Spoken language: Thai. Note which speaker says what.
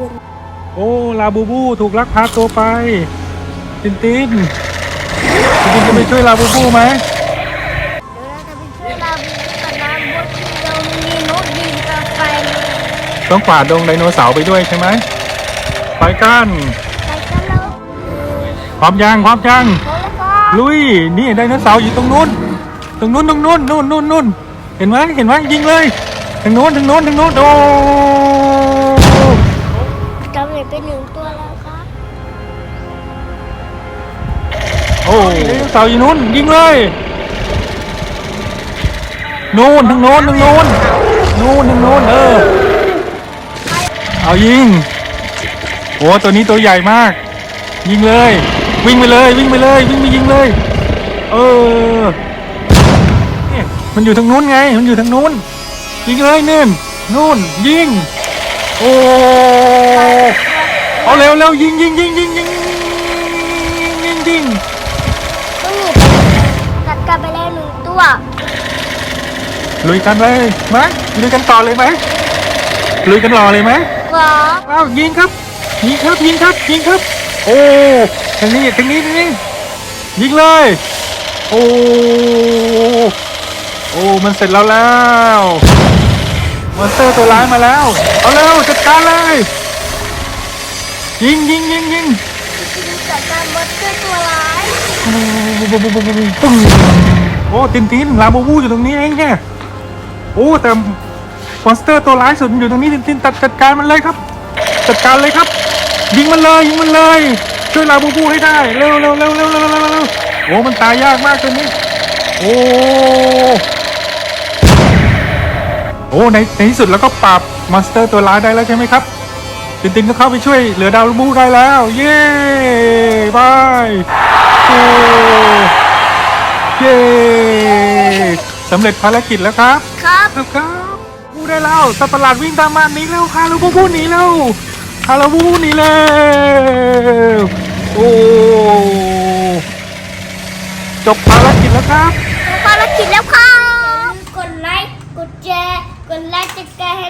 Speaker 1: บูบูถูกลักพาตัวไป ตินตินตินตินจะไปช่วยลาบูบูไหม
Speaker 2: เดี๋ยวเราจะไปช่วยลาบูบูกับน้ำบดเรามีนกบินกลับไปเลย
Speaker 1: ต้องฝ่าดงไดโนเสาร์ไปด้วยใช่ไหมไปกัน
Speaker 2: ไปกันแล้ว
Speaker 1: พร้อมยังพร้อมยัง
Speaker 2: โทรเลยครับ
Speaker 1: ลุยนี่ไดโนเสาร์อยู่ตรงนู้น ตรงนู้นตรงนู้นนู่นนู่นนู่นเห็นไหมเห็นไหมยิงเลยทางนู้นทางนู้นทางนู้นโอ้
Speaker 2: เป็นหนึ่งตัวแล้วครับ
Speaker 1: โอ้ไดโนเสาร์อยู่นู้นยิงเลยนู่นทางโน้นทางโน้นนู่นทางโน้นเออเอายิงโอ้ตัวนี้ตัวใหญ่มาก ยิงเลย วิ่งไปเลย วิ่งไปเลย วิ่งไปยิงเลย เออเนี่ยมันอยู่ทางนู้นไง มันอยู่ทางนู้นยิงเลยนู่นนู่นยิงโอ้ เอาเร็วเร็วยิงยิงยิงยิงยิงยิงยิง
Speaker 2: ต้องหนีไปกัดกันไปแล้วหนึ่งตัว
Speaker 1: ลุยกันเลยไหมลุยกันต่อเลยไหมลุยกันรอเลยไหม
Speaker 2: หรอ
Speaker 1: อ้าวยิงครับ ยิงครับยิงครับยิงครับ โอ้ทางนี้ทางนี้ทางนี้ยิงเลย โอ้โอ้มันเสร็จแล้วแล้วมอนสเตอร์ตัวร้ายมาแล้ว เอาเร็วจัดการเลย ยิงยิงยิงยิง
Speaker 2: จัดการบดด้วยตัวร้าย
Speaker 1: ปึ้งโอ้ตินตินลาบูบูอยู่ตรงนี้เองแค่โอ้แต่มอนสเตอร์ตัวร้ายสุดอยู่ตรงนี้ตินตินตัดจัดการมันเลยครับ จัดการเลยครับ ยิงมันเลยยิงมันเลยช่วยลาบูบูให้ได้เร็วเร็วเร็วเร็วเร็วเร็วเร็วโอ้มันตายยากมากตัวนี้ โอ้โอ้ในในที่สุดแล้วก็ปราบมอนสเตอร์ตัวร้ายได้แล้วใช่ไหมครับ ตินตินก็เข้าไปช่วยเหลือดาวลูบูได้แล้ว เย้บายโอ้เย้สำเร็จภารกิจแล้วครับ
Speaker 2: ครับ
Speaker 1: ครับครับบูได้แล้วสัตว์ประหลาดวิ่งตามมาหนีแล้วคาราบูบูหนีแล้วคาราบูบูหนีแล้วโอ้จบภารกิจแล้วครับ
Speaker 2: ภารกิจแล้วครับ กดไลค์ กดแชร์ กดไลค์จะแกให้